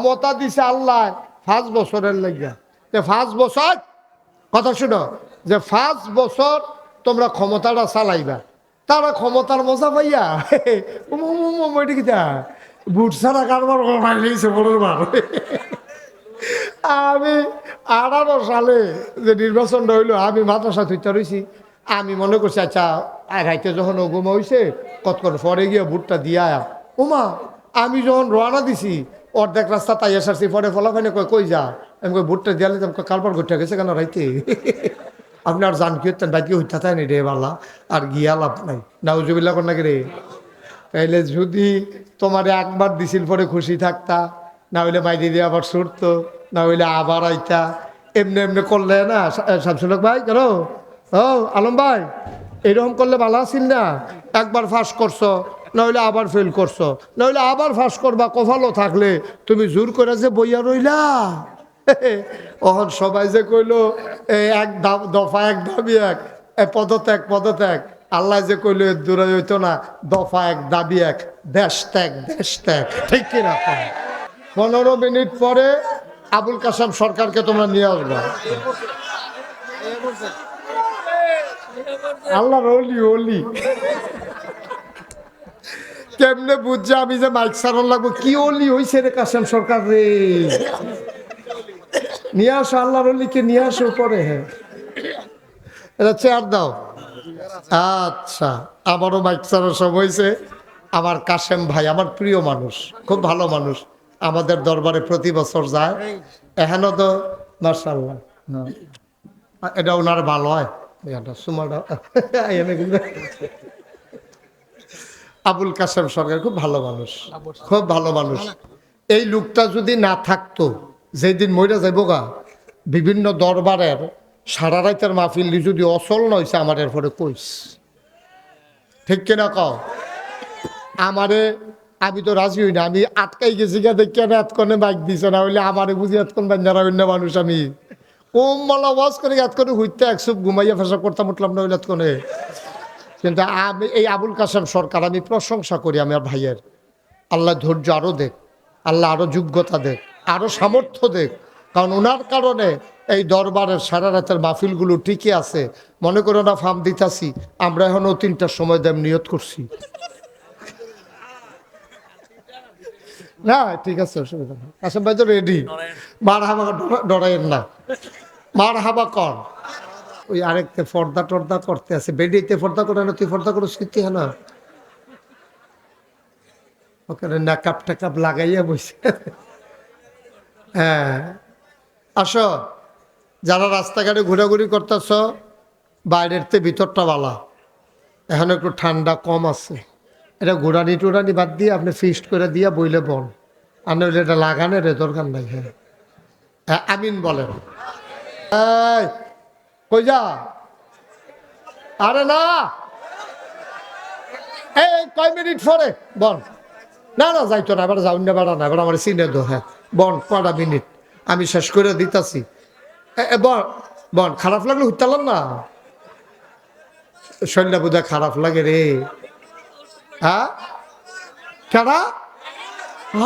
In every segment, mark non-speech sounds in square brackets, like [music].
ক্ষমতা দিছে আল্লাহ পাঁচ বছরের লাগিয়া যে পাঁচ বছর, কথা শুনো, যে পাঁচ বছর তোমরা ক্ষমতাটা চালাইবা। তারা ক্ষমতার মজা পাইয়া [laughs] এটা বুট ছাড়া কারবার করাই নিয়েছে বড় আমি আঠারো সালে যে নির্বাচনটা হইল, আমি মাদ্রাসা থইতে রয়েছি আমি মনে করছি আচ্ছা আগাইতে যখন ওগুম হয়েছে কতক্ষণ পরে গিয়ে ভুট্টা দিয়া উমা, আমি যখন রওনা দিছি অর্ধেক রাস্তা তাই এসারছি পরে ফলাফাইনে কয়, কই যা? আমি কই, ভুট্টা দিয়ালে তো কালবার ঘুরতে গেছে কেন রাইতে? আপনি আর জান কি হতেন বাইকে হইতে তাই নি রে বালা? আর গিয়া লাভ নাই। নাউজুবিল্লা কর নাকি রে? তাইলে যদি তোমার একবার দিছিল পরে খুশি থাকতা, না হইলে বাইরে দিয়ে আবার ছুটতো, না হইলে আবার আইতা। এমনি এমনি করলে না শামসুলক ভাই কেন ও, আলম ভাই। এরকম করলে ভালো আছিল না? একবার ফাঁস করছ, নইলে আবার ফেল করছ। নইলে আবার ফাঁস করবা কফালো থাকলে। তুমি জোর করে যে বইয়া রইলা। [laughs] অহন সবাই যে কইলো এই এক দফা এক দাবি এক পদত্যাগ পদত্যাগ। আল্লাহ যে কইলো, এর দূরে হইতো না, দফা এক দাবি এক, দেশ ত্যাগ দেশ ত্যাগ। ঠিক কিনা? পনেরো মিনিট পরে আবুল কাসাম সরকারকে তোমরা নিয়ে আসবে। আল্লাহর অলি অলি কেমনে বুঝছে আমি যে মাইক সারন লাগবো? কি অলি হইছে রে কাসাম সরকার রে? নিয়ে আসো আল্লাহর অলিকে নিয়ে আসো পরে হ্যাঁ। এটা চেয়ার দাও। আচ্ছা আমারও মাইক সারার সময় হয়েছে আমার কাশেম ভাই আমার প্রিয় মানুষ খুব ভালো মানুষ। আমাদের দরবারে প্রতি বছর যায়। এখানে তো মার্শাল্লাহ এটা ওনার ভালো হয়। আবুল কাসেম সরকার খুব ভালো মানুষ, খুব ভালো মানুষ। এই লোকটা যদি না থাকতো, যেদিন মরে যাইব গা, বিভিন্ন দরবারের সারা রাইতের মাহফিল যদি অচল নইছে আমার এরপরে কইস। ঠিক কিনা কও? আমারে, আমি তো রাজি হই না, আমি আটকাই গেছি গা, দেখি না এতক্ষণে বাইক দিছে না, হইলে আমারে বুঝি এতক্ষণ বাঞ্জারা অন্য মানুষ আমি। ওম মালা ওয়াজ করে এতক্ষণে হইতে একসব ঘুমাইয়া ফেসা করতাম, উঠলাম না হইলে এতক্ষণে কিন্তু আমি, এই আবুল কাসেম সরকার, আমি প্রশংসা করি আমার ভাইয়ের। আল্লাহ ধৈর্য আরও দেখ, আল্লাহ আরও যোগ্যতা দেখ আরও সামর্থ্য দেখ। কারণ ওনার কারণে এই দরবারের সারা রাতের মাহফিলগুলো ঠিকই আছে। মনে করো না ফার্ম দিতাছি, আমরা এখনও তিনটার সময় দেম নিয়ত করছি। না, ঠিক আছে, অসুবিধা নেই। কাসেম ভাই তো রেডি মার হাবা ডরাইয়ের না। মার হাবা কর। ওই আরেকটা ফর্দা টর্দা করতে আছে। বেডিতে ফর্দা করে না, তুই ফর্দা করে হ্যাঁ না ওখানে নাকাপ টাকাপ লাগাইয়া বসে। হ্যাঁ। আসো, যারা রাস্তাঘাটে ঘোরাঘুরি করতেছ, বাইরের তে ভিতরটা বালা। এখন একটু ঠান্ডা কম আছে। এটা ঘোরানি টোরানি বাদ দিয়ে আপনি ফিস্ট করে দিয়া বইলে বল। আর নইলে এটা লাগানের দরকার নাই হ্যাঁ। আমিন বলেন। কই যা? আরে না। এই, কয় মিনিট পরে বল। না না, যাইতো না, এবার যাউন না বেড়া না, এবার আমার চিনে দো হ্যাঁ। বন কটা মিনিট? আমি শেষ করে দিতাছি। বন বন খারাপ লাগলে উঠতালাম না? শরীরটা বোধহয় খারাপ লাগে রে। হ্যাঁ? কেনা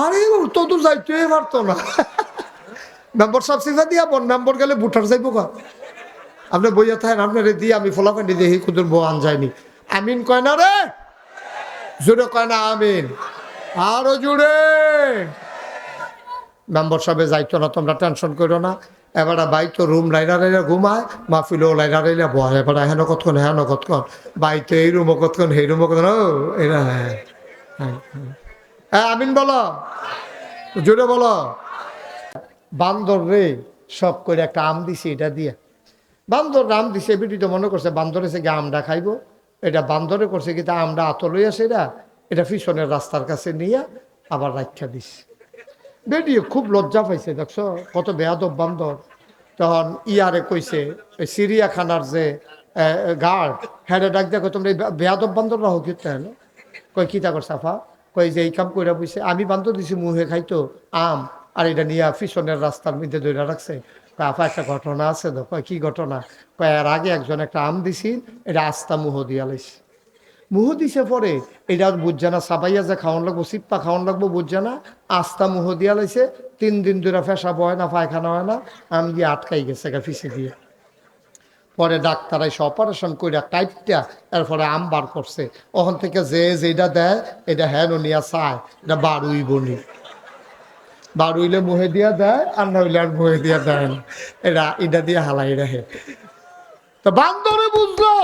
আরে তো তো যাইতে পারতো না। মেম্বার সব সিফা দিয়া বন মেম্বার গেলে বুটার যাইব গা আপনি বইয়া থাকেন আপনার দিয়ে আমি ফলাফানি দেখি কুদুর বউ আন যায়নি আমিন কয় না রে? জোরে কয় না আমিন। আরও জোরে। মেম্বার সবে যাইতো না তোমরা টেনশন করো না। এবার বাই তো রুম লাইনা লাইনা ঘুমায় মাহফিলও লাইনা লাইনা বয়। এবার হেন কতক্ষণ হেন কতক্ষণ? বাই তো এই রুমও কতক্ষণ সেই রুমও কতক্ষণ? ও এরা হ্যাঁ, হ্যাঁ। হ্যাঁ। আমিন বলো। জোরে বলো। বান্দর রে, সব করে একটা আম দিছি এটা দিয়ে। বান্দর আম দিছে, বিটি তো মনে করছে বান্দরে সে আমটা খাইবো। এটা বান্দরে করছে কি তা আমটা আত লইয়া এটা পিছনের রাস্তার কাছে নিয়ে আবার রাখা দিস। বেরিয়ে খুব লজ্জা পাইছে, দেখছ? কত বেয়াদব বান্দর। তখন ইয়ারে কইছে ওই চিড়িয়াখানার যে গার্ড হ্যাঁ ডাক দেখো তোমরা বেয়াদব বান্দর রাহো কি হলো কই কিতা কর সাফা কই যে এই কাম কইরা বইছে, আমি বান্দর দিছি মুহে খাইতো আম আর এটা নিয়ে পিছনের রাস্তার মধ্যে ধরে রাখছে। আপা একটা ঘটনা আছে তো কি ঘটনা? এর আগে একজন একটা আম দিছি, এটা আস্তা মুহ দিয়া লাইছে। মুহ দিছে পরে, এটা বুঝছে না, সাবাইয়া যে খাওয়ান লাগবো, সিপ্পা খাওয়ান লাগবো, বুঝছে না, আস্তা মুহ দিয়া লাইছে, তিন দিন ধরে পেশাব হয় না, পায়খানা হয় না, আম গিয়ে আটকাই গেছে গা ফিসে দিয়ে। পরে ডাক্তার এসে অপারেশন করে কাইটটা এরপরে আম বার করছে। ওখান থেকে যে যেটা দেয়, এটা হ্যাঁ নিয়া চায়, এটা বারুই বনি বারুইলে মুহে দিয়া দেয়, আর না হইলে আর মুহে দিয়া দেয় না। এরা এটা দিয়ে হালাই রাখে। তো বান্দরে বুঝলো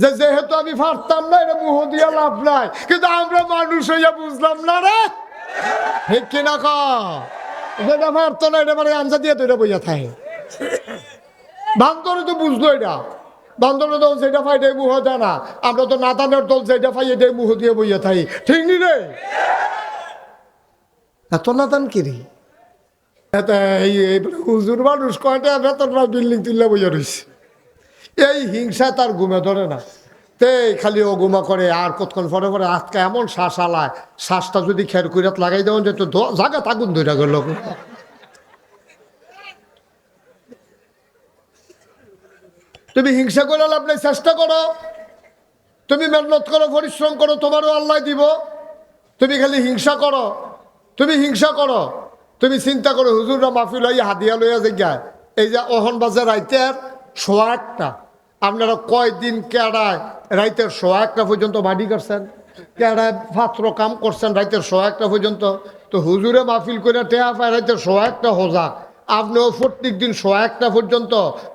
যে যেহেতু আমি পারতাম না এটা মুহ দিয়া লাভ নাই। কিন্তু আমরা মানুষ হইয়া বুঝলাম না রে। ঠিক কিনা ক যেটা পারতো না এটা মানে আনসা দিয়ে তো এটা বইয়া থাকে। বান্দরে তো বুঝলো এটা। বান্দরের দল যেটা পাই এটাই মুহ দেয় না। আমরা তো নাতানের দল যেটা পাই এটাই মুহ দিয়ে বইয়া থাকি। ঠিক নি রে? এত নাতান কিরি? হুজুর মানুষ কয়টা বেতন বিল্ডিং তুললে বইয়া রয়েছে এই হিংসা তার ঘুমে ধরে না। তে, খালি ও গুমা করে, আর কতক্ষণ পরে পরে আজকে এমন শ্বাস আলায়, শ্বাসটা যদি খের কুইরাত লাগাই দেওয়া যেত জাগা তাগুন ধরে গেল। তুমি হিংসা করে লাভ নেই, চেষ্টা করো। তুমি মেহনত করো, পরিশ্রম করো, তোমারও আল্লাহ দিব। তুমি খালি হিংসা করো। তুমি হিংসা করো। তুমি চিন্তা করো, হুজুররা মাহফিল হইয়া হাদিয়া লইয়া জায়গায় এই যে অহন বাজে রাইতের সোয়া একটা। আপনারা কয়দিন কেড়ায় রাইতের সোয়া একটা পর্যন্ত বাড়ি করছেন? কেড়ায় পাত্র কাম করছেন রাইতের সোয়া একটা পর্যন্ত? তো হুজুরে মাহফিল করে টেয়া পায় রাইতের সোয়া একটা হোজা। আপনিও প্রত্যেক দিন সোয়া একটা পর্যন্ত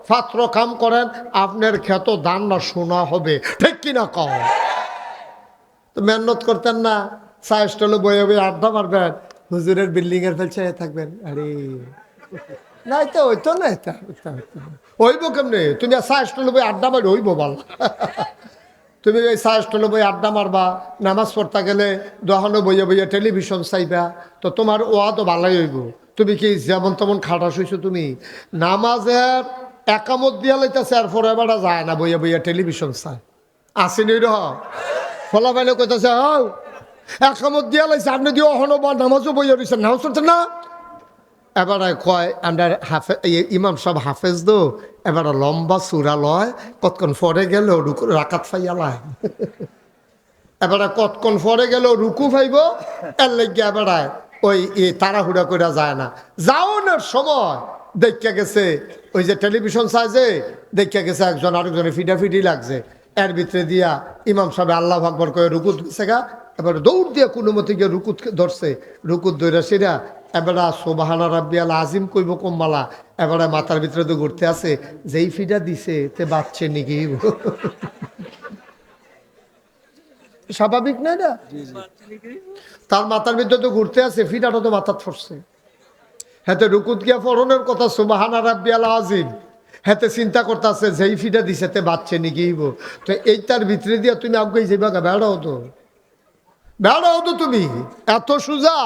পাত্র কাম করেন, আপনার ক্ষেত দান না শোনা হবে। ঠিক কিনা কম তো মেহনত করতেন না চা স্টলে বয়ে বয়ে আড্ডা মারবেন। হুজুরের বিল্ডিং এর ফেলছে থাকবেন। আরে। নাই তো, ওই তো না এটা হইব কেমনে? তুমি চা স্টলে আড্ডা মারি হইব বল। তুমি ওই চা স্টলে আড্ডা মারবা, নামাজ পড়তে গেলে দহনো বইয়ে বইয়ে টেলিভিশন চাইবা, তো তোমার ওয়া তো ভালোই হইব। তুমি কি যেমন তেমন খাটাস শুইছো তুমি? নামাজের একামত দিয়া লাইতেছে আর পরে বেড়া যায় না, বইয়া বইয়া টেলিভিশন চায়। আসেনি রহ ফলাফাইলে কইতেছে হও একামত দিয়া লাইছে, আপনি দিয়ে অহনো বা নামাজও বইয়া রয়েছেন নামাজ পড়ছেন না? এবারে কয়, আমরা হাফে ইমাম সব হাফেজ দো, এবারে লম্বা চূড়া লয়, কতক্ষণ পরে গেল রুকু, রাকাত ফাইয়ালায় এবারে কতক্ষণ পরে গেল রুকু ফাইব, এর লেগে এবারে ওই তাড়াহুড়া করে যায় না। যাওয়ানোর সময় দেখা গেছে, ওই যে টেলিভিশন সাইজে দেখা গেছে একজন আরেকজনের ফিডাফিডি লাগছে। এর ভিতরে দিয়া ইমাম সাহেব আল্লাহ ভাগবর করে রুকু রুকুত শেখা এবার দৌড় দিয়ে কোনো মতে গিয়ে রুকুত ধরছে। রুকুত দৈরা সেরা এবারে সোবাহানা রাব্বিয়াল আজিম কইব কম্মালা। এবারে মাথার ভিতরে তো ঘুরতে আছে যেই ফিডা দিছে তে বাচ্চে নাকি? [laughs] স্বাভাবিক না তার মাথার ভিতরে তো ঘুরতে আছে ফিডাটা তো মাথার ফসছে হেতে রুকুত গিয়া ফরনের কথা সুবাহানা রাব্বিয়াল আজিম। হেতে চিন্তা করতেছে যেই ফিডা দিছে তে বাচ্চে নাকি তো এইটার ভিতরে দিয়া তুমি আগে যাবা বেড়াও তো। বেড়াও তো তুমি, এত সুজা,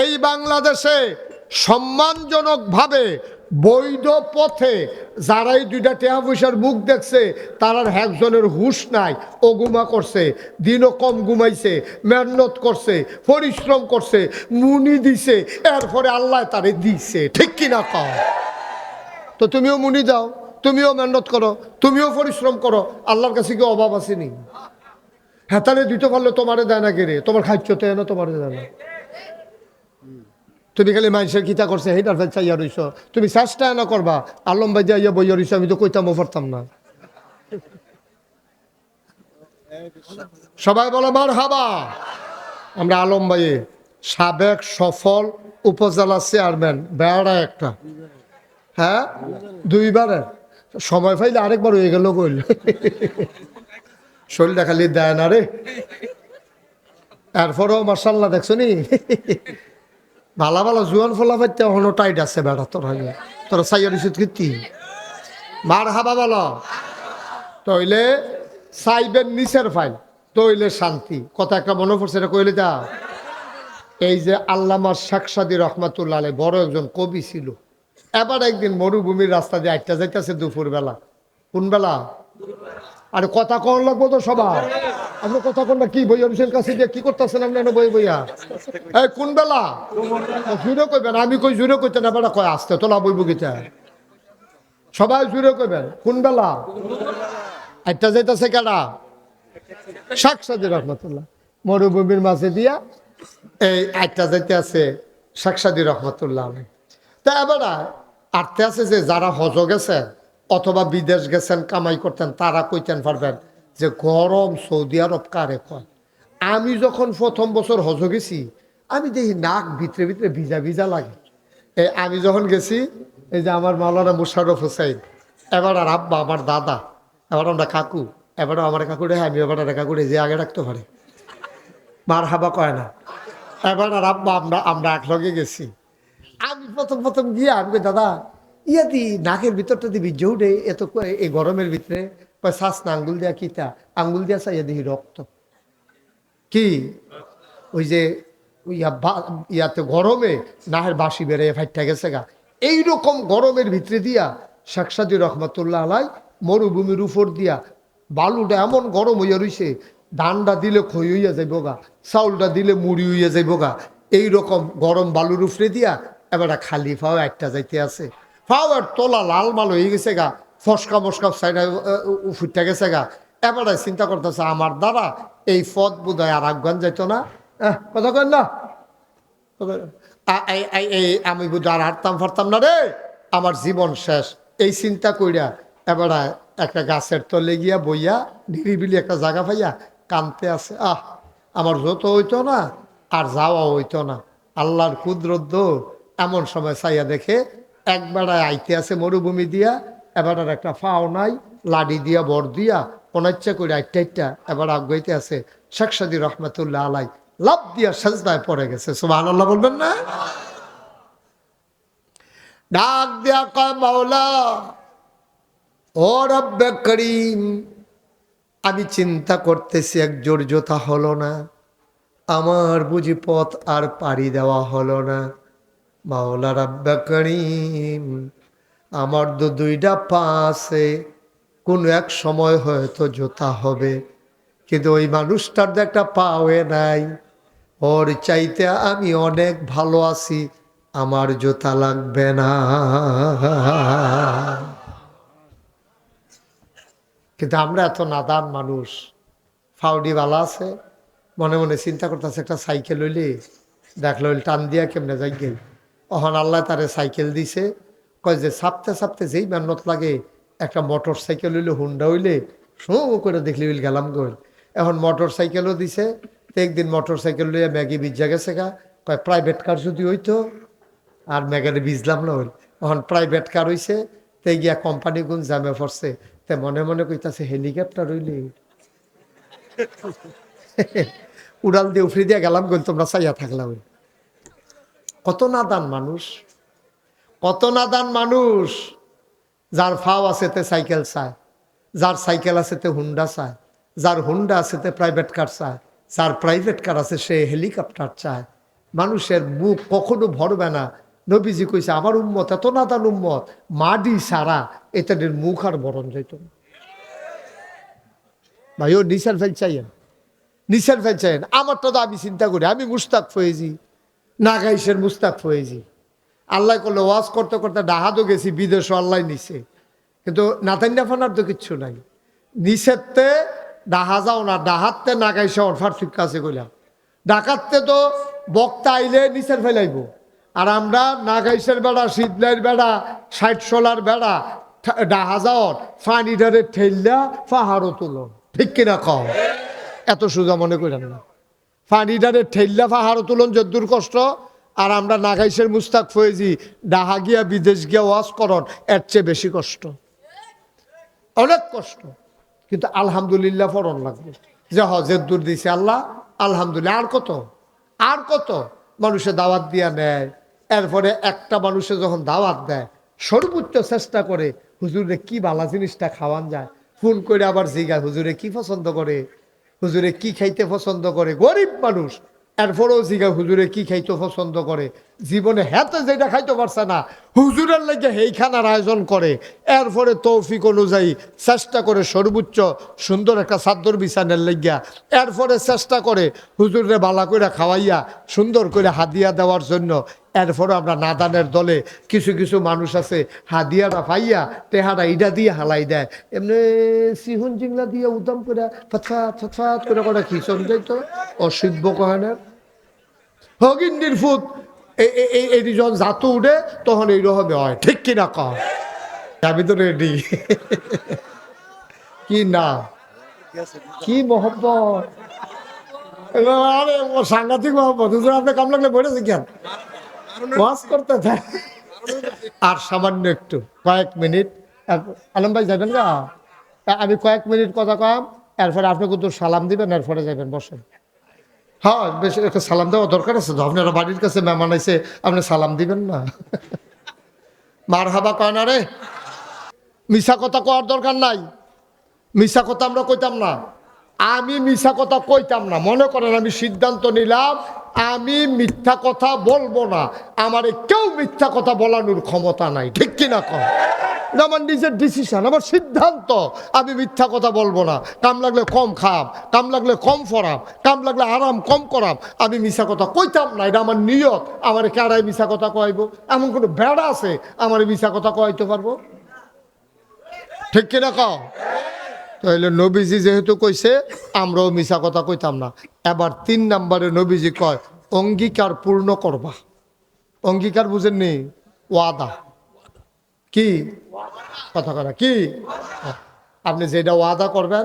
এই বাংলাদেশে সম্মানজনকভাবে বৈধ পথে যারাই দুইটা টেহা পয়সার মুখ দেখছে তারার একজনের হুশ নাই, ও গুমা করছে, দিনও কম ঘুমাইছে, মেহনত করছে, পরিশ্রম করছে, মুনি দিছে, এরপরে আল্লাহ তারে দিছে, ঠিক কিনা কও? তো তুমিও মুনি দাও, তুমিও মেহনত করো, তুমিও পরিশ্রম করো, আল্লাহর কাছে কি অভাব আসেনি হেতারে দিতে পারলে তোমারে দেয় না কেরে তোমার খাদ্য তো না তোমারে দেয় না। তুমি খালি মানুষের কিতা করছে সেইটার ফেল চাইয়া রইছ। তুমি চেষ্টা না করবা, আলম ভাই যাইয়া বইয়া রইছ, আমি তো কইতামও পারতাম না। সবাই বলো মার হাবা আমরা আলম ভাইয়ে, সাবেক সফল উপজেলা চেয়ারম্যান, বেড়া একটা। হ্যাঁ দুইবারের সময় পাইলে আরেকবার হয়ে গেল কইল। শরীরটা খালি দেয় না রে। এরপরেও মার্শাল্লাহ দেখছ নি? ভালা ভালা জুয়ান ফলা পাইতে হনো টাইট আছে বেড়া তোর আগে। তোর সাইয়ার ইসুত কীর্তি? মার হাবা বলো। তইলে সাইবেন নিচের ফাইল, তইলে শান্তি। কথা একটা মনে পড়ছে এটা কইলে যা। এই যে আল্লামা শেখসাদি রহমাতুল্লাহ বড় একজন কবি ছিল। এবার একদিন মরুভূমির রাস্তা দিয়ে আটটা যাইতেছে দুপুর বেলা কোন বেলা আরে কথা কন লাগবো তো সবার। আপনি কথা কোনটা কি বইয়া বিশের কাছে দিয়ে কি করতেছেন আপনি বই বইয়া? এই কোন বেলা? জুড়ে কইবেন, আমি কই জুড়ে কইতে না বেড়া কয়, আসতে, তোলা বই বগিতে। সবাই জুড়ে কইবেন, কোন বেলা? একটা যাইতেছে কেডা? শাক সাজি রহমতুল্লাহ। মরুভূমির মাঝে দিয়া এই একটা যাইতে আছে শেখসাদি রহমতুল্লাহ আলাই তা এবার আর্থে আছে যে যারা হজ গেছে অথবা বিদেশ গেছেন, কামাই করতেন, তারা কইতেন পারবেন যে গরম সৌদি আরব কারে কয়? আমি যখন প্রথম বছর হজ গেছি, আমি দেখি নাক ভিতরে ভিতরে ভিজা ভিজা লাগে। এই আমি যখন গেছি, এই যে আমার মাওলানা মুশারফ হোসেন, এবার আর আব্বা আমার দাদা, এবার আমরা কাকু এবারও আমার কাকু কাকুরে আমি এবার আর কাকুরে যে আগে রাখতে পারে। মার হাবা কয় না। এবার আর আব্বা, আমরা আমরা একলগে গেছি। আমি প্রথম প্রথম গিয়ে আমি দাদা ইয়া দি নাকের ভিতরটা দি বীর্য উঠে এত এই গরমের ভিতরে শ্বাস না, আঙ্গুল দিয়া কিতা আঙ্গুল দিয়া চাইয়া দিহি রক্ত। কি? ওই যে ইয়া ইয়াতে গরমে নাহের বাসি বেড়ে ফাইটটা গেছে গা। এইরকম গরমের ভিতরে দিয়া শেখসাদি রহমতুল্লাহ আলাই মরুভূমির উপর দিয়া বালুটা এমন গরম হইয়া রইছে ধানটা দিলে খই হইয়া যাইব গা, চাউলটা দিলে মুড়ি হইয়া যাইব গা। এইরকম গরম বালুর উপরে দিয়া এবার খালি ফাও একটা যাইতে আছে। ফাও আর তোলা লাল মাল হয়ে গেছে গা, ফসকা মস্কা সাইডে ফুটটা গেছে গা। এবারে চিন্তা করতেছে, আমার দ্বারা এই পথ বোধ হয় আর আফগান যাইত না? কথা কেন না। এই- আমি বুঝি আর হারতাম ফারতাম না রে। আমার জীবন শেষ। এই চিন্তা কইরা এবারে একটা গাছের তলে গিয়া বইয়া, নিরিবিলি একটা জায়গা পাইয়া কানতে আছে, আহ, আমার যত হইতো না, আর যাওয়া হইতো না। আল্লাহর কুদরত এমন সময় চাইয়া দেখে একবারে আইতে আছে মরুভূমি দিয়া, এবার আর একটা ফাও নাই, লাডি দিয়া, বর দিয়া, অনাচ্ছা করে আইটা আইটা এবার আগাইতে আছে শেখসাদি রহমতুল্লাহ আলাই। লাভ দিয়া সাজদায় পড়ে গেছে সুবাহ আল্লাহ বলবেন না? ডাক দিয়া কয়, মাওলা, ও রব্বে করিম, আমি চিন্তা করতেছি এক জোর জোতা হলো না, আমার বুঝি পথ আর পাড়ি দেওয়া হলো না। মাওলা রাব্বা করিম, আমার তো দুইটা পা আছে, কোনো এক সময় হয়তো জোতা হবে, কিন্তু ওই মানুষটার তো একটা পা হয়ে নাই। ওর চাইতে আমি অনেক ভালো আছি, আমার জোতা লাগবে না। কিন্তু আমরা এত নাদান মানুষ ফাউডিওয়ালা আছে, মনে মনে চিন্তা করতেছে, একটা সাইকেল হইলে দেখল টান দিয়া কেমনে যাই গেল অহন আল্লাহ তারে সাইকেল দিছে, কয় যে সাপতে সাপতে যেই মেহনত লাগে, একটা মোটর সাইকেল হইলে, হুন্ডা হইলে শো করে দেখলি উইল গেলাম গোল এখন মোটর সাইকেলও দিছে, তো একদিন মোটর সাইকেল লইয়া ম্যাগি বিজা গেছে গা, কয় প্রাইভেট কার যদি হইতো, আর ম্যাগারে বিজলাম না হইল। এখন প্রাইভেট কার হইছে, তে গিয়া কোম্পানি গুণ জামে পড়ছে, তে মনে মনে কইতাছে হেলিকপ্টার হইলে। [laughs] উড়াল দিয়ে উফরি দিয়া গেলাম গোল তোমরা চাইয়া থাকলাম কত নাদান মানুষ? কত নাদান মানুষ? যার ফাও আছে তে সাইকেল চায়, যার সাইকেল আছে তে হুন্ডা চায়, যার হুন্ডা আছে তে প্রাইভেট কার চায়, যার প্রাইভেট কার আছে সে হেলিকপ্টার চায়। মানুষের মুখ কখনো ভরবে না। নবীজি কইছে, আমার উম্মত, এত নাদান উম্মত, মাডি সারা এটাদের মুখ আর বরণ যাইত ভাই, ও নিশার ফেল চাইয়েন নিশার ফেল চাইয়েন তো আমি চিন্তা করি, আমি মুস্তাক ফয়েজি। নাগাইশের মুস্তাক ফয়েজি। আল্লাহ করলে ওয়াজ করতে করতে ডাহাদও গেছি বিদেশ আল্লাহ নিছে। কিন্তু ফানার তো কিচ্ছু নাই। নিষেধতে ডাহা যাও না ডাহাতে নাগাইছে অনফার ঠিক আছে কইলাম ডাকাততে তো বক্তা আইলে নিচের ফেলাইব। আর আমরা নাগাইশের বেড়া শীতলাইয়ের বেড়া, ষাট সোলার বেড়া ডাহা যাওয়ার ফানিটারে ঠেললা পাহাড়ও তুলন ঠিক কিনা কও? এত সোজা মনে করেন না। ফানিটারে ঠেল্লা পাহাড়ও তুলন যদ্দুর কষ্ট, আর আমরা নাগাইশের মুস্তাক ফয়েজি ডাহা গিয়া বিদেশ গিয়া ওয়াজ করন, এর চেয়ে বেশি কষ্ট। অনেক কষ্ট, কিন্তু আলহামদুলিল্লাহ ফরন লাগবে। যে হজের দূর দিছে আল্লাহ, আলহামদুলিল্লাহ। আর কত? আর কত? মানুষে দাওয়াত দিয়া নেয়। এরপরে একটা মানুষে যখন দাওয়াত দেয়, সর্বোচ্চ চেষ্টা করে, হুজুরে কি বালা জিনিসটা খাওয়ান যায়? ফোন করে আবার জিগায়, হুজুরে কি পছন্দ করে? হুজুরে কি খাইতে পছন্দ করে? গরিব মানুষ। এরপরেও জিগা হুজুরে কি খাইতে পছন্দ করে? জীবনে হেতে যেটা খাইতে পারছে না, হুজুরের লেগে এই খানার আয়োজন করে। এরপরে তৌফিক অনুযায়ী চেষ্টা করে সর্বোচ্চ সুন্দর একটা সাদ্দর বিছানের লেগিয়া, এরপরে চেষ্টা করে হুজুরে বালা করে খাওয়াইয়া, সুন্দর করে হাদিয়া দেওয়ার জন্য। এরপরে আমরা নাদানের দলে কিছু কিছু মানুষ আছে, হাদিয়াটা পাইয়া তেহারা ইডা দিয়ে হালাই দেয়। এমনি সিহুন জিংলা দিয়ে উদম করে ফতফাত ফতফাত করে করে খিচন যাইতো হগিন্দির ফুট এই- যখন জাতু উঠে, তখন এইরকমই হয়। ঠিক কিনা কম আমি তো রেডি [laughs] কি না? কি মোহব্বত? আরে সাংঘাতিক মোহব্বত। আপনি কাম লাগলে বলেছে কেন? ওয়াজ করতে থাক। আর সামান্য একটু, কয়েক মিনিট। আলম ভাই যাবেন না আমি কয়েক মিনিট কথা কম, এরপরে আপনি কিন্তু সালাম দিবেন, এরপরে যাবেন বসেন। হ্যাঁ বেশি, একটা সালাম দেওয়া দরকার আছে তো। আপনারা বাড়ির কাছে মেহমান আইসে আপনি সালাম দিবেন না। মার হাবা কয় না রে? মিশা কথা কওয়ার দরকার নাই। মিশা কথা আমরা কইতাম না। আমি মিশা কথা কইতাম না। মনে করেন আমি সিদ্ধান্ত নিলাম, আমি মিথ্যা কথা বলব না। আমার কেউ মিথ্যা কথা বলানোর ক্ষমতা নাই। ঠিক কিনা কম আমার নিজের ডিসিশন আমার সিদ্ধান্ত। আমি মিথ্যা কথা বলব না। কাম লাগলে কম খাম, কাম লাগলে কম ফরাম, কাম লাগলে আরাম কম করাম। আমি মিশা কথা কইতাম না, এটা আমার নিয়ত। আমার কেড়াই মিশা কথা কইব? এমন কোনো বেড়া আছে, আমার মিশা কথা কইতে পারব? ঠিক কিনা কও? তাহলে নবীজি যেহেতু কইছে, আমরাও মিশা কথা কইতাম না। এবার তিন নম্বরে নবীজি কয়, অঙ্গীকার পূর্ণ করবা। অঙ্গীকার বুঝেননি? ওয়াদা। কি? কথা কথা কি? আপনি যেটা ওয়াদা করবেন,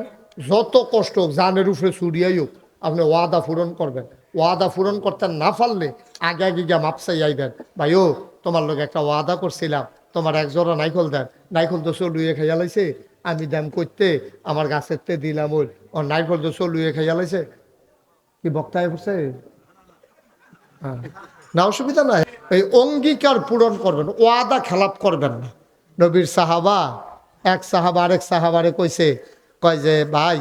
যত কষ্ট হোক, জানের উপরে চুরিয়াই হোক, আপনি ওয়াদা পূরণ করবেন। ওয়াদা পূরণ করতে না পারলে আগে আগে গিয়া মাপসাই আইবেন। ভাই ও, তোমার লোক একটা ওয়াদা করছিলাম, তোমার এক জোড়া নাইকল দেন। নাইকল তো চলুয়ে খাইয়া লাইছে, আমি দাম করতে আমার গাছের তে দিলাম ওই। ও নাইকল তো চলুয়ে খাইয়া লাইছে। কি বক্তায় পড়ছে। না, অসুবিধা নাই। এই অঙ্গীকার পূরণ করবেন, ওয়াদা খেলাপ করবেন না। নবীর সাহাবা, এক সাহাবা আরেক সাহাবারে কইছে, কয় যে, ভাই,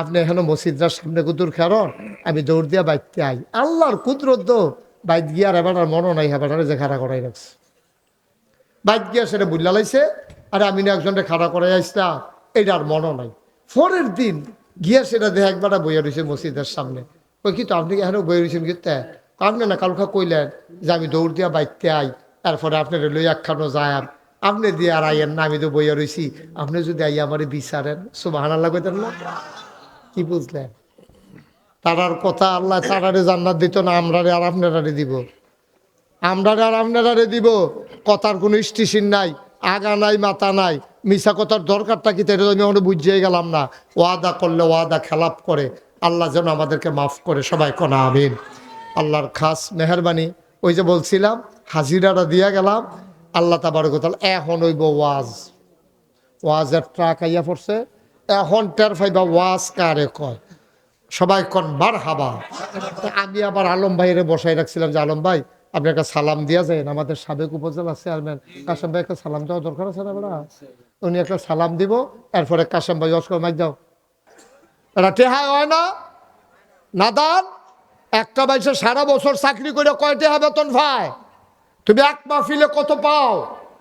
আপনি এখানে মসজিদটার সামনে কুতুর খেরন, আমি দৌড় দিয়া বাইতে আই। আল্লাহর কুদরত বাইত গিয়া আর এবার মনও নাই হেবাটারে যে খাড়া করাই রাখছে। বাইত গিয়া সেটা বুঝলা লাইছে, আর আমি না একজনটা খাড়া করাই আসলাম এটা আর মনও নাই। পরের দিন গিয়া সেটা দেখে একবার বইয়া রয়েছে মসজিদের সামনে। ওই কিন্তু আপনি এখানে বইয়া রয়েছেন কি? তে, আপনি না কালকা কইলেন যে, আমি দৌড় দিয়া বাইতে আই, তারপরে আপনার লই একখানো যায় আপনি দিয়ে আর আইয়েন না, আমি তো বইয়া রয়েছি আপনি যদি আই আমার বিচারেন সুবাহান কইতেন না। কি বুঝলেন? তারার কথা আল্লাহ তারারে জান্নাত দিত না, আমরারে আর আপনারারে দিব। আমরারে আর আপনারারে দিব। কথার কোনো স্টেশন নাই, আগা নাই, মাথা নাই। মিশা কথার দরকারটা কি তাই আমি এখনও বুঝিয়ে গেলাম না। ওয়াদা করলে ওয়াদা, খেলাপ করে। আল্লাহ যেন আমাদেরকে মাফ করে, সবাই কোনা আমিন। আল্লাহর খাস মেহরবানি। ওই যে বলছিলাম, হাজিরাটা দিয়া গেলাম। আল্লাহ তাবার কথা এখন হইব ওয়াজ। ওয়াজের ট্রাক আইয়া পড়ছে, এখন টের ফাইবা ওয়াজ কারে কয়। সবাই কন বার হাবা আমি আবার আলম ভাইরে বসাই রাখছিলাম যে, আলম ভাই, আপনি একটা সালাম দিয়া যায় আমাদের সাবেক উপজেলা চেয়ারম্যান কাশাম ভাই একটা সালাম দেওয়া দরকার আছে না বেড়া? উনি একটা সালাম দিব, এরপরে কাশাম ভাই অস্কর মাইক দাও। এটা টেহাই হয় না? নাদান? একটা বাইসে সারা বছর চাকরি করে কয় টেহা বেতন পায় তুমি এক মাহফিলে কত পাও?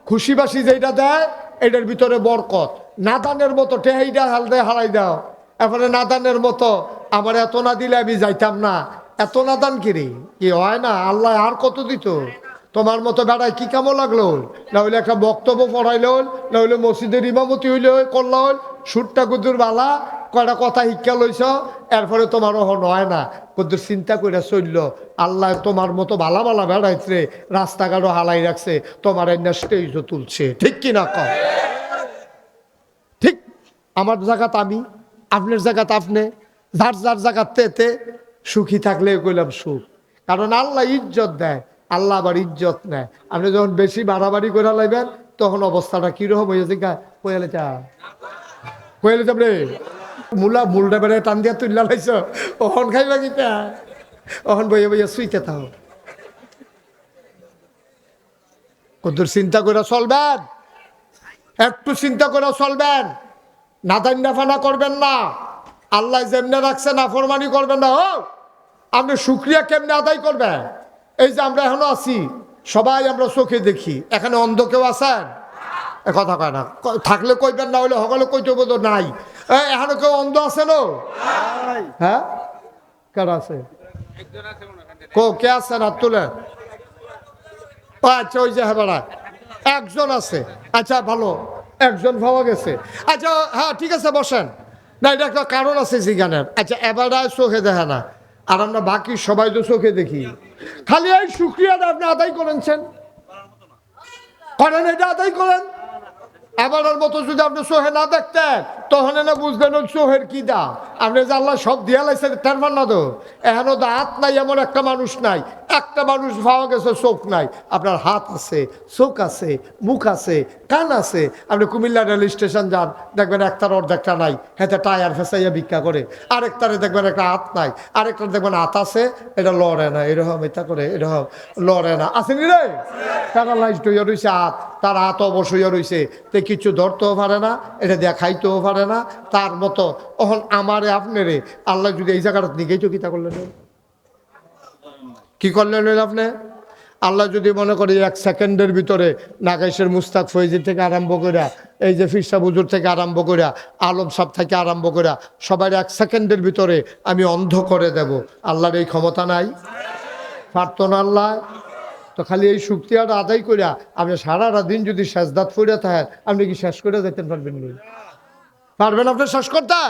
খুশি বাসি যেটা দেয়, এটার ভিতরে বরকত। নাদানের মতো টেহাইটা হাল দেয় হারাই দাও এরপরে নাদানের মতো, আমার এত না দিলে আমি যাইতাম না। এত নাদান কিরি কি হয় না? আল্লাহ আর কত দিত? তোমার মতো বেড়ায় কি কামো লাগল? না হইলে একটা বক্তব্য পড়াইল, না হইলে মসজিদের ইমামতি হইলে করল সুরটা কুদুর বালা কয়টা কথা শিক্ষা লইছ? এরপরে তোমার ওহন হয় না। কুদুর চিন্তা করে চলল আল্লাহ তোমার মতো বালা বালা বেড়াইছে রাস্তাঘাটও হালাই রাখছে, তোমার এনে স্টেজও তুলছে। ঠিক কি না ঠিক। আমার জায়গাত আমি, আপনার জায়গাত আপনি, যার যার জায়গাত তেতে সুখী থাকলে কইলাম সুখ। কারণ আল্লাহ ইজ্জত দেয়, আল্লাহ আবার ইজ্জত নেয়। আপনি যখন বেশি বাড়াবাড়ি করে লাইবেন, তখন অবস্থাটা কীরকম হয়েছে গা কইলে চা কইলে চাপ রে। মূলা মূলটা বেড়ে টান দিয়া তুললা লাইছ ওহন খাইবা কিতা ওহন বইয়া বইয়া শুইতে থাও কত চিন্তা করে চলবেন। একটু চিন্তা করে চলবেন। নাদান নাফানা করবেন না। আল্লাহ যেমনে রাখছে না ফরমানি করবেন না ও আপনি শুক্রিয়া কেমনে আদায় করবেন এই যে আমরা এখনও আছি, সবাই আমরা চোখে দেখি। এখানে অন্ধ কেউ আছেন? কথা কয় না। থাকলে কইবেন, না হলে সকলে কইতে নাই। এখনও কেউ অন্ধ আছে না? হ্যাঁ? কেন আছে? কো কে আছে? না তুলেন ও আচ্ছা ওই যে হ্যাঁ একজন আছে। আচ্ছা ভালো। একজন পাওয়া গেছে। আচ্ছা হ্যাঁ ঠিক আছে বসেন। না এটা একটা কারণ আছে জিগানের আচ্ছা এবার চোখে দেখে না। আর আমরা বাকি সবাই তো চোখে দেখি। খালি এই শুক্রিয়াটা আপনি আদায় করেছেন করেন এটা আদায় করেন। এবারের মতো যদি আপনি সোহে না দেখতেন, তখন না বুঝবেন ওই সোহের কি দা আপনি যে আল্লাহ সব দিয়া লাইছেন, তার মান না তো দাঁত নাই, এমন একটা মানুষ নাই। একটা মানুষ পাওয়া গেছে, চোখ নাই। আপনার হাত আছে, চোখ আছে, মুখ আছে, কান আছে। আপনি কুমিল্লা রেল স্টেশন যান, দেখবেন একটার অর্ধেকটা নাই। হেতে টায়ার ফেসাইয়া ভিক্ষা করে। আরেকটারে দেখবেন একটা হাত নাই। আরেকটার দেখবেন হাত আছে, এটা লড়ে না। এরকম এটা করে, এরকম লড়ে না। আসেনি রে? প্যারালাইজড হইয়া রয়েছে হাত। তার হাত অবশ্যই রয়েছে তে কিছু ধরতেও পারে না, এটা দিয়া খাইতেও পারে না। তার মতো এখন আমারে আপনারে, আল্লাহ যদি এই জায়গাটা নিকেই তো কিতা করলেন? কি করলেন আপনি? আল্লাহ যদি মনে করি এক সেকেন্ডের ভিতরে নাগাইশের মুস্তাক ফৈজি থেকে আরম্ভ করিয়া এই যে ফিরসা বুজুর থেকে আরম্ভ করিয়া আলম সাহ থেকে আরম্ভ করিয়া সবাই এক সেকেন্ডের ভিতরে আমি অন্ধ করে দেব। আল্লাহর এই ক্ষমতা নাই। পারতো না আল্লাহ। তো খালি এই শুক্তিয়াটা আদায় করিয়া আপনি সারাটা দিন যদি শেষদাত ফিরে থাকেন, আপনি কি শেষ করে যেতে পারবেন পারবেন আপনি শেষ করতে?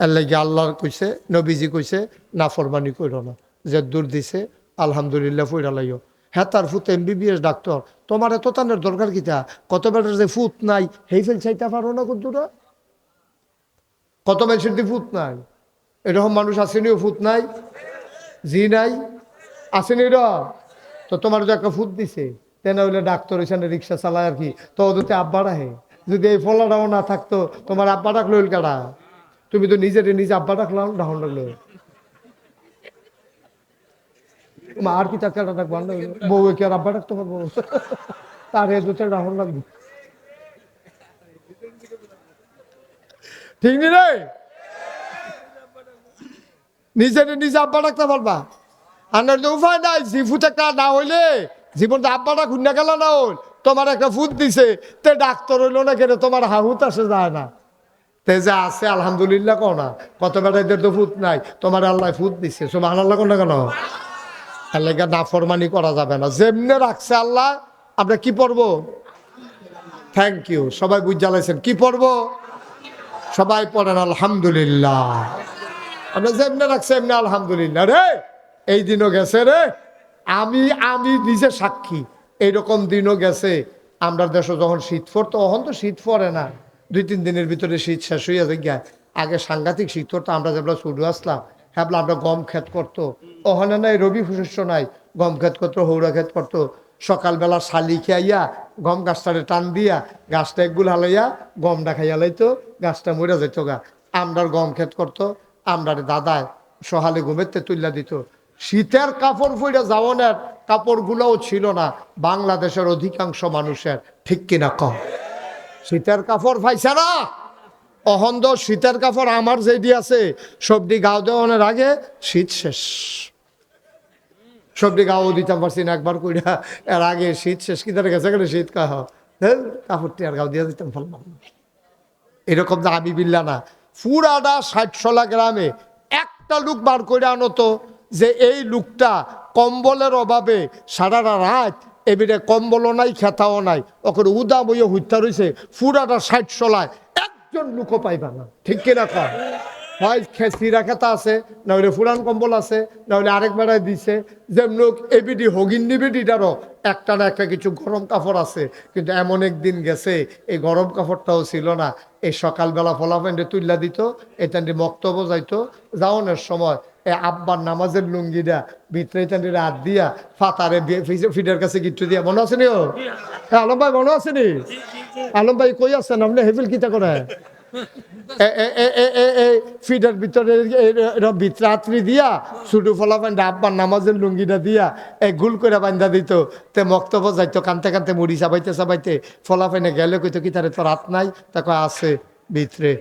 এর লাগে আল্লাহর কইছে, নবীজি কইছে না ফরমানি করো না। যে দূর দিছে, আলহামদুলিল্লাহ ফইরা লাইও। হ্যাঁ তার ফুত এমবিবিএস ডাক্তার। তোমার এত তানের দরকার কিতা? কত বেটার যে ফুত নাই হেই ফেল চাইতে পারো না কদ্দুরা? কত মানুষের দিয়ে ফুত নাই? এরকম মানুষ আসেনিও ফুত নাই? জি নাই? আসেনি র। তো তোমার যে একটা ফুট দিছে তেনা হইলে ডাক্তার ওইখানে রিক্সা চালায় আর কি। তো ওদের আব্বা রাহে যদি এই ফলাটাও না থাকতো, তোমার আব্বা ডাকলো হইল কাটা তুমি তো নিজের নিজে আব্বা ডাকলাম ডাহন ডাকলো আর কি তাকে ডাকবো বউ কি আর আব্বা ডাকতে পারব তার এ দুটো ডাহন ঠিক নি নিজের নিজে আব্বা ডাকতে পারবা। উপায় নাই, জি ফুট একটা না হইলে জীবনটা আব্বাটা খুন্না গেল না হইল তোমার একটা ফুট দিছে, তে ডাক্তার হইল না কেন, তোমার হাহুত আসে যায় না। তে যে আছে, আলহামদুলিল্লাহ কো না। কত বেটাইদের তো ফুট নাই। তোমার আল্লাহ ফুট দিছে। সব আল্লাহ কোন না কেন? আল্লাহ নাফরমানি করা যাবে না। যেমনে রাখছে আল্লাহ, আমরা কি পড়ব? থ্যাংক ইউ সবাই বুঝ জ্বালাইছেন। কি পড়ব? সবাই পড়েন, আলহামদুলিল্লাহ। আমরা যেমনি রাখছি, এমনি আলহামদুলিল্লাহ। রে, এই দিনও গেছে রে। আমি আমি নিজে সাক্ষী। এইরকম দিনও গেছে। আমরা দেশে যখন শীত পড়তো, তখন তো শীত পড়ে না। দুই, তিন দিনের ভিতরে শীত শেষ হইয়া যায়। আগে সাংঘাতিক শীত পড়তো আমরা যেগুলো শুরু আসলাম হ্যাঁ আমরা গম ক্ষেত করতো। ওখানে নাই রবি শস্য নাই, গম ক্ষেত করতো, হৌরা ক্ষেত করতো। সকালবেলা শালি খাইয়া গম গাছটারে টান দিয়া গাছটা একগুল হালাইয়া গমটা খাইয়া লাইতো, গাছটা মরে যেত গা। আমরার গম ক্ষেত করতো, আমরার দাদায় সহালে ঘুমেতে তুল্লা দিত। শীতের কাপড় পরে যাওয়ানের কাপড়গুলোও ছিল না, বাংলাদেশের অধিকাংশ মানুষের, ঠিক কিনা কম শীতের কাপড় পাইছে না। অহন্দ শীতের কাপড় আমার যেটি আছে, সবটি গাও দেওয়ানোর আগে শীত শেষ। সবটি গাও দিতাম পারছি না একবার কইরা, এর আগে শীত শেষ। কি তার গেছে গেলে শীত কাহ? কাপড়টি আর গাও দিয়ে দিতাম ফেললাম। এরকম তো আমি বিল্লা না। পুরাটা ষাটশোলা গ্রামে একটা লুক বার করে আনতো যে এই লুকটা কম্বলের অভাবে সারা রাত এবারে কম্বলও নাই, খেতাও নাই। ওখানে উদা বইয়ে হত্যা রয়েছে পুরাটা ষাটশোলায় একজন লোকও পাইবা না। ঠিক কিনা কয়? হয় সিরা খেতা আছে নইলে ফুরান কম্বল আছে নইলে আরেক বেড়ায় দিছে। যেমন এবিডি, হগিন নিবিডিটারও একটা না একটা কিছু গরম কাপড় আছে। কিন্তু এমন একদিন গেছে, এই গরম কাপড়টাও ছিল না। এই সকালবেলা ফলাফেন্ডে তুল্লা দিত এটান্ডি মক্তব্য যাইতো। যাওয়ানোর সময় আব্বার নামাজের লুঙ্গিটা ভিতরে এটান্ডি রাত দিয়া ফাতারে ফিডের কাছে গিট্টু দিয়া, মনে আছে নি ও? আলম ভাই, মনে আছে নি? আলম ভাই কই আছেন? আপনি হেফিল কিতা করে? ফিডার ভিতরে আত্রি দিয়া ছুটু ফলা বান্ধা আব্বার নামাজের লুঙ্গিটা দিয়া এ গুল করে বান্ধা দিত। তে মক্তব্য যাইতো, কানতে কানতে মুড়ি চাবাইতে চাবাইতে ফলা গেলে কইতো কি তারে তোর হাত নাই তাকে আছে ভিতরে।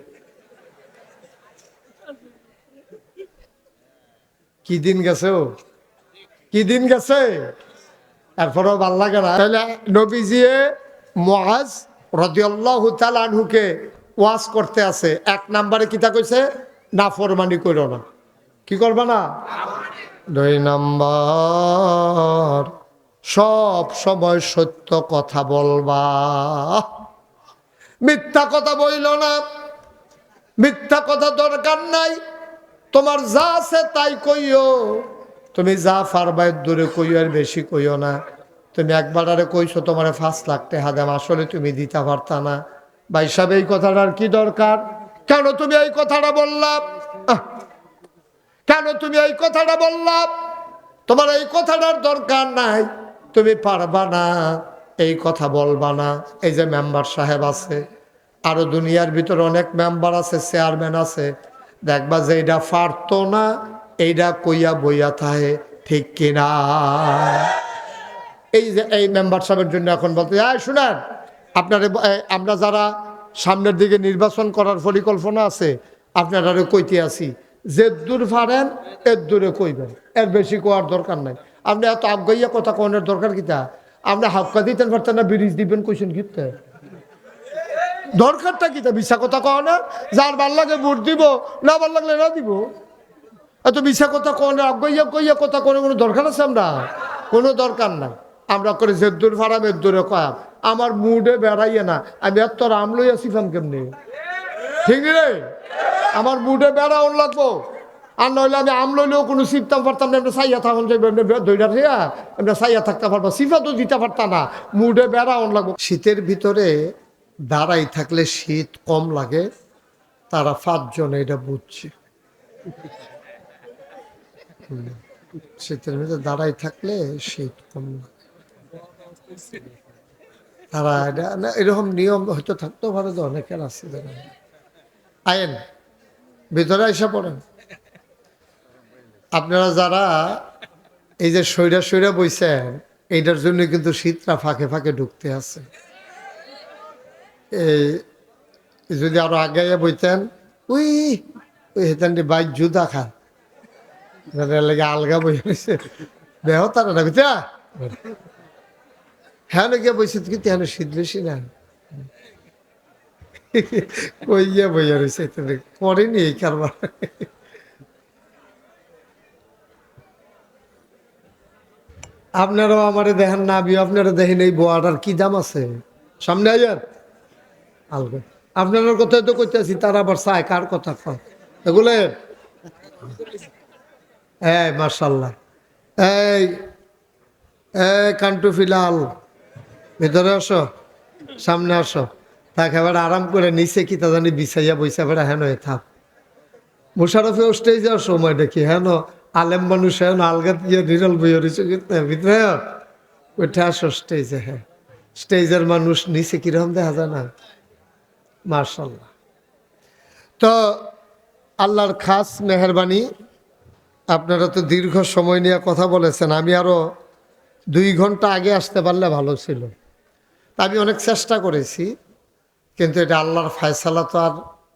কি দিন গেছে ও? কি দিন গেছে? এরপরও ভালো লাগে না। তাহলে নবীজিয়ে মহাজ রদিয়াল্লাহ আনহুকে ওয়াজ করতে আছে। এক নাম্বারে কিতা কইছে? না ফরমানি করো না। কি করবা না? দুই নাম্বার, সব সময় সত্য কথা বলবা। মিথ্যা কথা বইল না। মিথ্যা কথা দরকার নাই। তোমার যা আছে তাই কইও। তুমি যা এর দূরে কইও আর বেশি কইও না। তুমি একবার আরে কইছো তোমার ফাঁস লাগতে হাদাম আসলে তুমি দিতে পারতা না। বা হিসাবে এই কথাটার কি দরকার? কেন তুমি এই কথাটা বললাম কেন তুমি এই কথাটা বললাম তোমার এই কথাটার দরকার নাই। তুমি পারবা না, এই কথা বলবা না। এই যে মেম্বার সাহেব আছে, আরও দুনিয়ার ভিতরে অনেক মেম্বার আছে, চেয়ারম্যান আছে। দেখবা যে এইটা পারতো না এইটা কইয়া বইয়া থাহে ঠিক কিনা? এই যে এই মেম্বার সাহেবের জন্য এখন বলতে হ্যাঁ শুনেন, আপনার আমরা যারা সামনের দিকে নির্বাচন করার পরিকল্পনা আছে আপনারা কইতে আছি যে দূর পারেন এর দূরে কইবেন। এর বেশি কোয়ার দরকার নাই। আপনি এত আগাইয়া কথা কোনের দরকার কিতা আপনি হাফকা দিতেন পারতেন না, ব্রিজ দিবেন, কইছেন কিতে দরকারটা কিতা মিশা কথা কও না? যার ভালো লাগে ভোট দিব, না ভালো লাগলে না দিব। এত মিশা কথা কনে আগাইয়া কইয়া কথা কোনো কোনো দরকার আছে আমরা? কোনো দরকার নাই। আমরা করে জেদ্দুর ফারাম এদ্দুরে কয়াম আমার মুডে বেড়াইয়ে না, আমি এত রাম লইয়া সিফাম কেমনি? ঠিক রে? আমার মুডে বেড়াউন লাগবো। আর নইলে আমি আম লইলেও কোনো সিপতাম পারতাম না আমরা সাইয়া থাকুন যাইব দইটা রিয়া সাইয়া থাকতে পারব। সিফা তো দিতে পারতাম না, মুডে বেড়া বেড়াউন লাগবো। শীতের ভিতরে দাঁড়াই থাকলে শীত কম লাগে, তারা পাঁচজন এটা বুঝছে। শীতের ভিতরে দাঁড়াই থাকলে শীত কম লাগে। তারা এটা এরকম নিয়ম হয়তো থাকতেও পারে তো অনেকের আছে। আইন ভিতরে এসে পড়েন। আপনারা যারা এই যে সৈরা সৈরা বইছেন, এইটার জন্য কিন্তু শীতটা ফাঁকে ফাঁকে ঢুকতে আছে। এই যদি আরও আগে বইতেন, উই ওই হেতানটি বাইক জুদা খান। লাগে আলগা বই রয়েছে দেহ তারা না বিতা হ্যাঁ গিয়ে বইছে কিন্তু হ্যাঁ শীত বেশি না। কইয়া বইয়া রয়েছে করেনি এই কারবার। আপনারাও আমারে দেখেন না আমি আপনারা দেখেন এই বোয়াটার কি দাম আছে? সামনে আয়ার আলগা। আপনার কথা তো কইতেছি, তারা আবার চায়, কার কথা কয়? এগুলো এই মার্শাল্লাহ এই এই, কান্টু ফিলাল। ভেতরে আসো, সামনে আসো। তাকে এবার আরাম করে নিচে কি তা জানি বিছাইয়া বইসা বেড়া হেন হয়ে থাক। মুশারফে স্টেজে সময় দেখি হেন আলেম মানুষ হেন আলগা দিয়ে নিরল বইয়া রয়েছে ভিতরে উঠে আসো স্টেজে হ্যাঁ স্টেজের মানুষ নিচে কীরকম দেখা যায় না। মার্শাল্লাহ তো আল্লাহর খাস মেহরবানি, আপনারা তো দীর্ঘ সময় নিয়ে কথা বলেছেন, আমি আরও দুই ঘণ্টা আগে আসতে পারলে ভালো ছিল। আমি অনেক চেষ্টা করেছি, কিন্তু এটা আল্লাহর ফায়সালা তো আর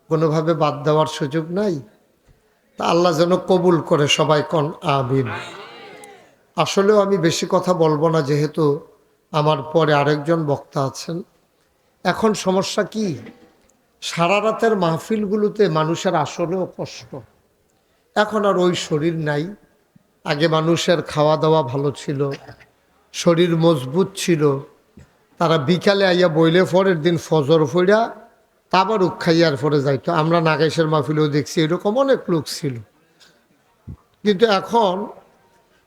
কোনোভাবে বাদ দেওয়ার সুযোগ নাই। তা আল্লাহ যেন কবুল করে সবাই কন, আমিন। আসলেও আমি বেশি কথা বলব না, যেহেতু আমার পরে আরেকজন বক্তা আছেন। এখন সমস্যা কি? সারা রাতের মাহফিলগুলোতে মানুষের আসলেও কষ্ট। এখন আর ওই শরীর নাই। আগে মানুষের খাওয়া দাওয়া ভালো ছিল, শরীর মজবুত ছিল। তারা বিকালে আইয়া বইলে পরের দিন ফজর ফইরা তারপর উখাইয়ার পরে যাইতো। আমরা নাগেশের মাহফিলেও দেখছি এরকম অনেক লোক ছিল। কিন্তু এখন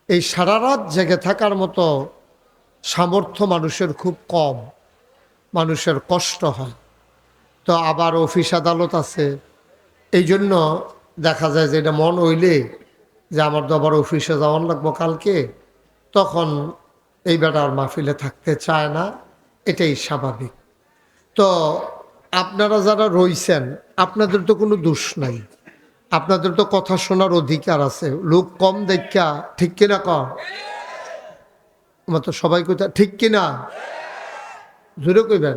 এই সারা রাত জেগে থাকার মতো সামর্থ্য মানুষের খুব কম। মানুষের কষ্ট হয়। তো আবার অফিস আদালত আছে। এই জন্য দেখা যায় যে এটা মন হইলে যে আমার তো আবার অফিসে যাওয়ার লাগবো কালকে, তখন এই বেটার মাহফিলে থাকতে চায় না, এটাই স্বাভাবিক। তো আপনারা যারা রইছেন, আপনাদের তো কোনো দোষ নাই। আপনাদের তো কথা শোনার অধিকার আছে। লোক কম দেখা ঠিক কিনা কম আমার তো সবাই কোথা ঠিক কিনা? জোরে কইবেন।